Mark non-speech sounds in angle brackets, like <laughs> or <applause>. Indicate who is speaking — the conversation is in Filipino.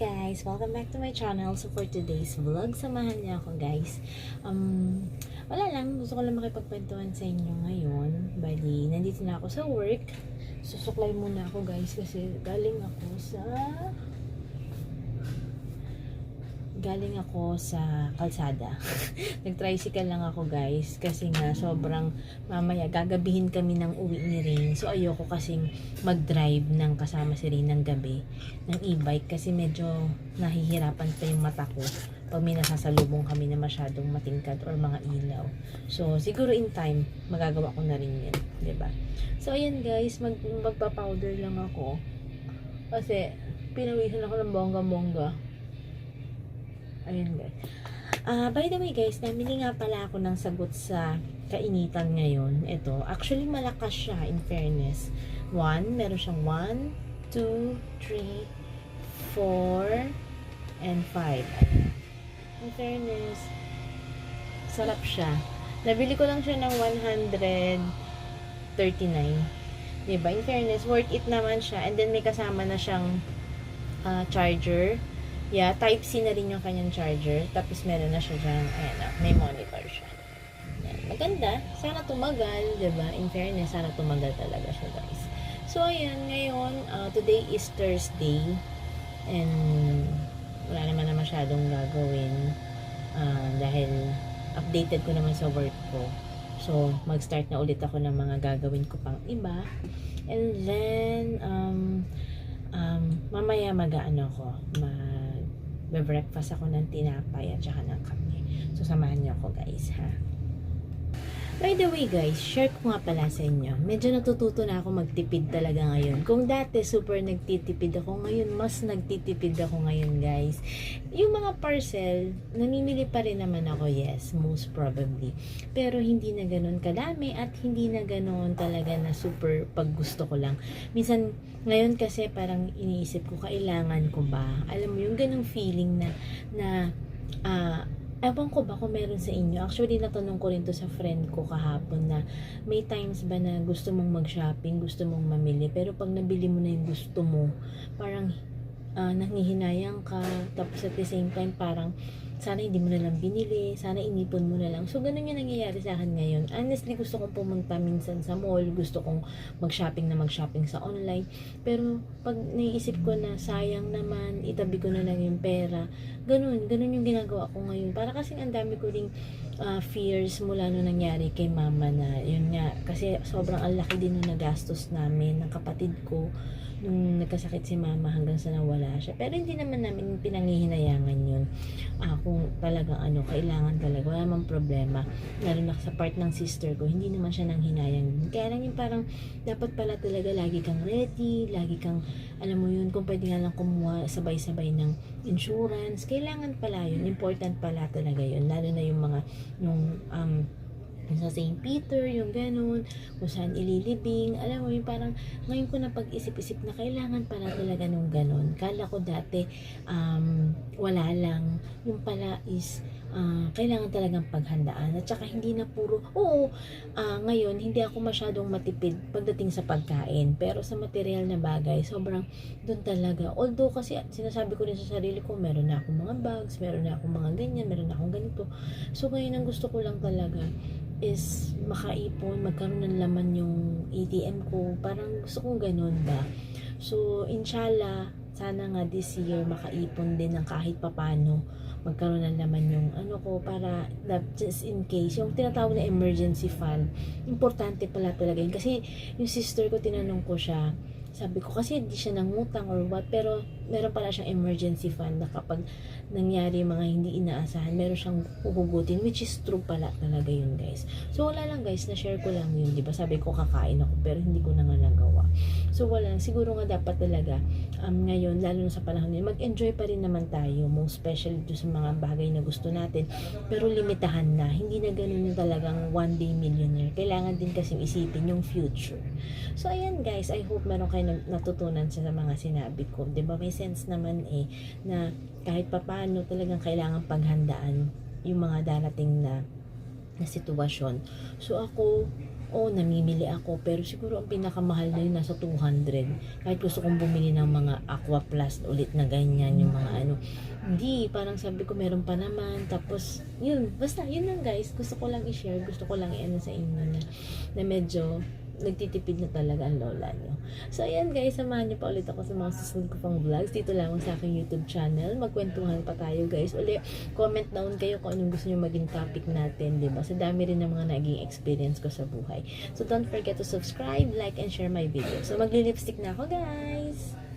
Speaker 1: guys! Welcome back to my channel. So for today's vlog, samahan niyo ako guys. Um, wala lang, gusto ko lang makipagkwentuhan sa inyo ngayon. Bali, nandito na ako sa work. Susuklay muna ako guys kasi galing ako sa... Galing ako sa kalsada. <laughs> Nag-tricycle lang ako guys kasi nga sobrang mamaya gagabihin kami ng uwi ni Rain. So ayoko kasing mag-drive ng kasama si Rain ng gabi ng e-bike kasi medyo nahihirapan pa yung mata ko pag may nasasalubong kami na masyadong matingkad or mga ilaw. So, siguro in time, magagawa ko na rin yun. ba? So, ayan guys, mag magpa-powder lang ako. Kasi, pinawisan ako ng bongga-bongga. Ayan guys. Ah, by the way guys, namili nga pala ako ng sagot sa kainitan ngayon. Ito, actually malakas siya in fairness. One, meron siyang 1, 2, 3, 4, and 5. In fairness, sarap siya. Nabili ko lang siya ng 139. Diba? In fairness, worth it naman siya. And then may kasama na siyang ah, charger. Yeah, Type-C na rin yung kanyang charger. Tapos meron na siya dyan, ayan na, may monitor siya. Ayan, maganda. Sana tumagal, ba? In fairness, sana tumagal talaga siya, guys. So, ayan, ngayon, uh, today is Thursday. And, wala naman na masyadong gagawin. uh, dahil, updated ko naman sa work ko. So, mag-start na ulit ako ng mga gagawin ko pang iba. And then, um, um, mamaya mag-ano ko, mag breakfast ako ng tinapay at saka ng kape. So, samahan niyo ako guys, ha? By the way guys, share ko nga pala sa inyo. Medyo natututo na ako magtipid talaga ngayon. Kung dati super nagtitipid ako, ngayon mas nagtitipid ako ngayon guys. Yung mga parcel, namimili pa rin naman ako, yes, most probably. Pero hindi na ganun kadami at hindi na ganun talaga na super pag gusto ko lang. Minsan, ngayon kasi parang iniisip ko, kailangan ko ba? Alam mo, yung ganung feeling na, na, ah, Ewan ko ba kung meron sa inyo. Actually, natanong ko rin to sa friend ko kahapon na may times ba na gusto mong mag-shopping, gusto mong mamili, pero pag nabili mo na yung gusto mo, parang uh, nangihinayang ka, tapos at the same time, parang sana hindi mo na lang binili, sana inipon mo na lang. So, ganun yung nangyayari sa akin ngayon. Honestly, gusto kong pumunta minsan sa mall, gusto kong mag-shopping na mag-shopping sa online. Pero, pag naiisip ko na sayang naman, itabi ko na lang yung pera, ganun, ganun yung ginagawa ko ngayon. Para kasi ang dami ko ring uh, fears mula nung nangyari kay mama na, yun nga, kasi sobrang ang laki din nung nagastos namin ng kapatid ko nung nagkasakit si mama hanggang sa nawala siya. Pero hindi naman namin pinangihinayangan yun. Ah, kung talagang ano, kailangan talaga. Wala namang problema. Lalo na sa part ng sister ko, hindi naman siya nang hinayang. Kaya lang yung parang, dapat pala talaga lagi kang ready, lagi kang, alam mo yun, kung pwede nga lang kumuha sabay-sabay ng insurance, kailangan pala yun. Important pala talaga yun. Lalo na yung mga, yung, um, sa St. Peter, yung ganun, kung saan ililibing. Alam mo, yung parang ngayon ko na pag-isip-isip na kailangan pala talaga nung ganun. Kala ko dati, um, wala lang. Yung pala is, uh, kailangan talagang paghandaan. At saka hindi na puro, oo, uh, ngayon, hindi ako masyadong matipid pagdating sa pagkain. Pero sa material na bagay, sobrang doon talaga. Although kasi sinasabi ko rin sa sarili ko, meron na akong mga bags, meron na akong mga ganyan, meron na akong ganito. So ngayon, ang gusto ko lang talaga is makaipon, magkaroon ng laman yung ATM ko. Parang gusto kong ganun ba. So, inshallah, sana nga this year makaipon din ng kahit papano. Magkaroon ng laman yung ano ko para just in case yung tinatawag na emergency fund importante pala talaga yun. Kasi yung sister ko tinanong ko siya sabi ko kasi hindi siya nangutang or what? Pero meron pala siyang emergency fund na kapag nangyari mga hindi inaasahan meron siyang huhugutin which is true pala talaga yun guys. So wala lang guys na share ko lang yun di ba? Sabi ko kakain ako pero hindi ko na nga nagawa. So wala siguro nga dapat talaga um, ngayon lalo na sa panahon ngayon mag-enjoy pa rin naman tayo most especially do sa mga bagay na gusto natin. Pero limitahan na. Hindi na ganun yung talagang one day millionaire. Kailangan din kasi isipin yung future. So ayan guys. I hope meron kayo natutunan sa mga sinabi ko. 'Di ba? May sense naman eh na kahit papaano talagang kailangan paghandaan yung mga darating na na sitwasyon. So ako, oh, namimili ako, pero siguro ang pinakamahal na yun nasa 200. Kahit gusto kong bumili ng mga Aqua Plus ulit na ganyan, yung mga ano. Hindi, parang sabi ko meron pa naman. Tapos, yun, basta, yun lang guys. Gusto ko lang i-share, gusto ko lang i-ano sa inyo na, na medyo nagtitipid na talaga ang lola nyo. So, ayan guys, samahan niyo pa ulit ako sa mga susunod ko pang vlogs dito lamang sa aking YouTube channel. Magkwentuhan pa tayo guys. Uli, comment down kayo kung anong gusto niyo maging topic natin, ba? Sa dami rin ng mga naging experience ko sa buhay. So, don't forget to subscribe, like, and share my video. So, magli-lipstick na ako guys!